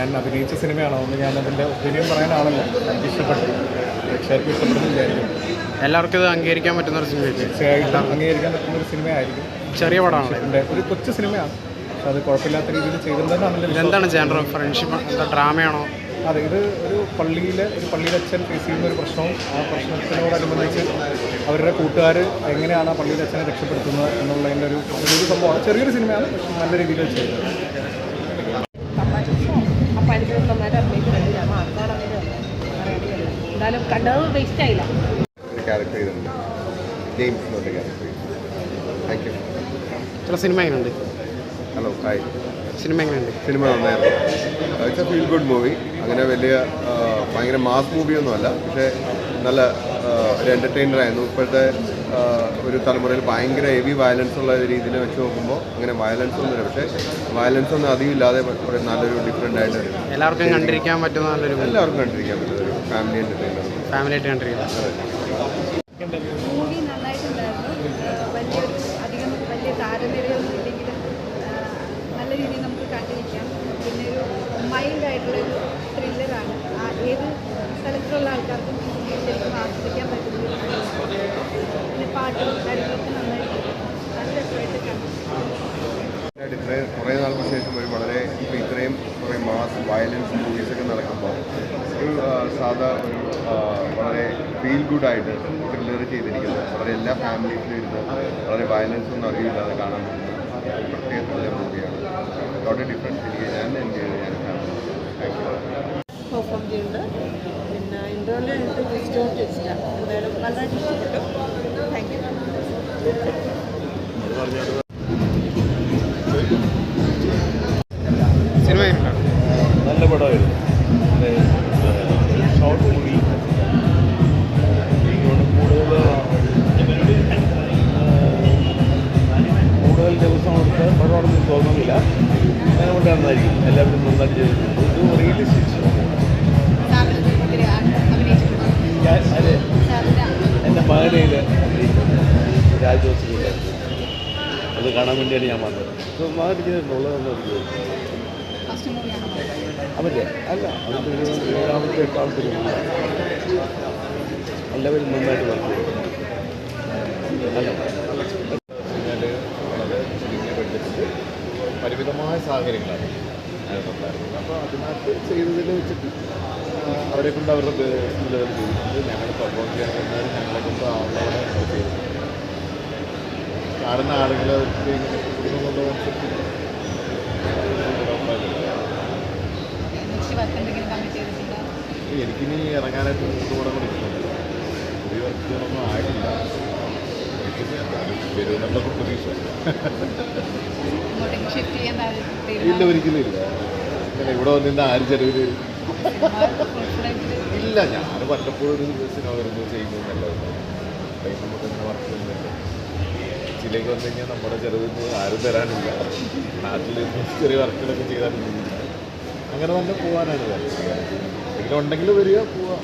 ഞാൻ അഭിനയിച്ച സിനിമയാണോ എന്ന് ഞാൻ അതിന്റെ ഒപ്പീനിയൻ പറയാനാണല്ലോ എനിക്ക് ഇഷ്ടപ്പെട്ടു പ്രേക്ഷകർക്ക് ഇഷ്ടപ്പെടുന്നു വിചാരിക്കും എല്ലാവർക്കും ഇത് അംഗീകരിക്കാൻ പറ്റുന്ന ഒരു സിനിമ തീർച്ചയായിട്ടും അംഗീകരിക്കാൻ പറ്റുന്ന ഒരു സിനിമയായിരിക്കും. ചെറിയ പടമാണ്. എന്റെ ഒരു കൊച്ചു സിനിമയാണ്. പക്ഷെ അത് കുഴപ്പമില്ലാത്ത രീതിയിൽ ചെയ്തിട്ടുണ്ടെന്നാണ് എന്താണ് ജാനർ ഫ്രണ്ട്ഷിപ്പ് എന്താ ഡ്രാമയാണോ? അതെ ഇത് ഒരു പള്ളിയിലെ ഒരു പള്ളിയിലെ അച്ഛൻ ഫേസ് ചെയ്യുന്ന ഒരു പ്രശ്നവും ആ പ്രശ്നത്തിനോടനുബന്ധിച്ച് അവരുടെ കൂട്ടുകാർ എങ്ങനെയാണ് ആ പള്ളിയിലെ അച്ഛനെ രക്ഷപ്പെടുത്തുന്നത് എന്നുള്ളതിന്റെ ഒരു ഒരു സംഭവമാണ്. ചെറിയൊരു സിനിമയാണ് പക്ഷെ നല്ല രീതിയിൽ ചെയ്തത്. നന്നായിട്ട് അഭിനയിക്കുന്നുണ്ട് ഞാൻ അങ്ങനെ പറയാനില്ല എന്തായാലും കണ്ടത് വേസ്റ്റ് ആയില്ല ഇത്ര സിനിമ എങ്ങനെയുണ്ട്? ഹലോ ഹായ് സിനിമ എങ്ങനെയുണ്ട്? സിനിമ നന്നായിരുന്നു. It's a feel good movie അങ്ങനെ വലിയ ആ, ഭയങ്കര മാസ് മൂവിയൊന്നുമല്ല പക്ഷേ നല്ല ആ, ഒരു എന്റർടൈനർ ആയിരുന്നു. ഇപ്പോഴത്തെ ഒരു തലമുറയിൽ ഭയങ്കര ഹെവി വയലൻസ് ഉള്ള രീതിയിൽ വെച്ച് നോക്കുമ്പോൾ അങ്ങനെ വയലൻസ് ഒന്നുമില്ല. പക്ഷേ വയലൻസ് ഒന്നും അധികം ഇല്ലാതെ ഒരു നല്ലൊരു ഡിഫറെന്റ് ആയിട്ട് വരും എല്ലാവർക്കും കണ്ടിരിക്കാൻ പറ്റുന്ന നല്ലൊരു എല്ലാവർക്കും കണ്ടിരിക്കാൻ പറ്റുന്ന ഒരു ഫാമിലി എന്റർടൈനർ ഫാമിലി ആയിട്ട് കണ്ടിരിക്കാം. മൂവി നന്നായിട്ടുണ്ടായിരുന്നു. ആഹ് വലിയൊരു അധികം വലിയ താരനിരയൊന്നും ഇല്ലെങ്കിലും നല്ല രീതിയിൽ നമുക്ക് കണ്ടിരിക്കാം. പിന്നെ ഒരു മൈൽഡ് ആയിട്ടുള്ളൊരു ത്രില്ലറാണ് ആ ഏത് സ്ഥലത്തുള്ള ആൾക്കാർക്കും ശരിക്കും ആസ്വദിക്കാൻ പറ്റുന്ന ഒരു ത്രില്ലറാണ്. പിന്നെ പാട്ടും കാര്യങ്ങളൊക്കെ നന്നായിട്ട് നല്ല രസമായിട്ട് കണ്ടു ആയിട്ട് ഇത്രയും കുറേ നാൾക്ക് ശേഷം ഒരു വളരെ ഇപ്പോൾ ഇത്രയും കുറേ മാസ് വയലൻസ് മൂവീസൊക്കെ നടക്കുമ്പോൾ ഒരു സാധാ ഒരു വളരെ ഫീൽ ഗുഡായിട്ട് ത്രില്ലർ ചെയ്തിരിക്കുന്നത്. വളരെ എല്ലാ ഫാമിലീസിലും ഇരുന്ന് വളരെ വയലൻസ് ഒന്നും അറിയില്ലാതെ കാണാൻ പറ്റുന്ന ഒരു പ്രത്യേക ത്രില്ലർ മൂവിയാണ് വളരെ ഡിഫറൻസ് എനിക്ക് ഞാൻ എൻജോയ് ചെയ്തു ഞാൻ ഫാമിലി താങ്ക് യു പിന്നെ ട്വിസ്റ്റാണ് എന്തായാലും നന്നായിട്ട് ഇഷ്ടപ്പെട്ടു. അതുകൊണ്ട് നന്നായിരിക്കും എല്ലാവരും നന്നായിട്ട് ചെയ്തിട്ടുണ്ട്. റിയലിസ്റ്റിക് അതെ എന്റെ മകനയിൽ രാജോത്സവ അത് കാണാൻ വേണ്ടിയാണ് ഞാൻ വന്നത്. അപ്പോൾ മകൻ ചെയ്തിട്ടുള്ളതെന്ന് എനിക്ക് അവന്റെ അല്ല അവന്റെ ഏഴാമത്തെ എട്ടാമത്തെ എല്ലാവരും നന്നായിട്ട് വർക്ക് ചെയ്തു. നല്ല കഴിഞ്ഞാൽ വളരെ ചുരുങ്ങിയ ബഡ്ജറ്റിൽ പരിമിതമായ സാഹചര്യങ്ങളാണ് അപ്പോൾ അതിനകത്ത് ചെയ്തതിൽ വെച്ചിട്ട് അവരെ കൊണ്ട് അവരുടെ നിലവിൽ ചെയ്തിട്ടുണ്ട് ഞങ്ങൾ പെർഫോം ചെയ്യാൻ കഴിഞ്ഞാൽ ഞങ്ങളെ കൊണ്ട് ആവുന്നവരെ ചെയ്തു കാണുന്ന ആളുകളെ ഇങ്ങനെ എനിക്കിനി ഇറങ്ങാനായിട്ട് മൂന്ന് കൂടെ കൂടി ഒരു പുതിയ വർക്കുകളൊന്നും ആയിട്ടില്ല. ഇല്ല ഒരിക്കലും ഇല്ല. ഇങ്ങനെ ഇവിടെ വന്നിരുന്ന ആര് ചെറിയ ഇല്ല ഞാൻ വല്ലപ്പോഴും ഒരു സിനിമ വരുന്നു ചെയ്യുന്നു ചിലേക്ക് കൊച്ചിയിലേക്ക് വന്നു കഴിഞ്ഞാൽ നമ്മുടെ ചെലവിന് ആരും തരാനില്ല. നാട്ടിൽ ചെറിയ വർക്കുകളൊക്കെ ചെയ്താൽ അങ്ങനെ തന്നെ പോകാനാണ് ഇങ്ങനെ ഉണ്ടെങ്കിൽ വരിക പോവാം.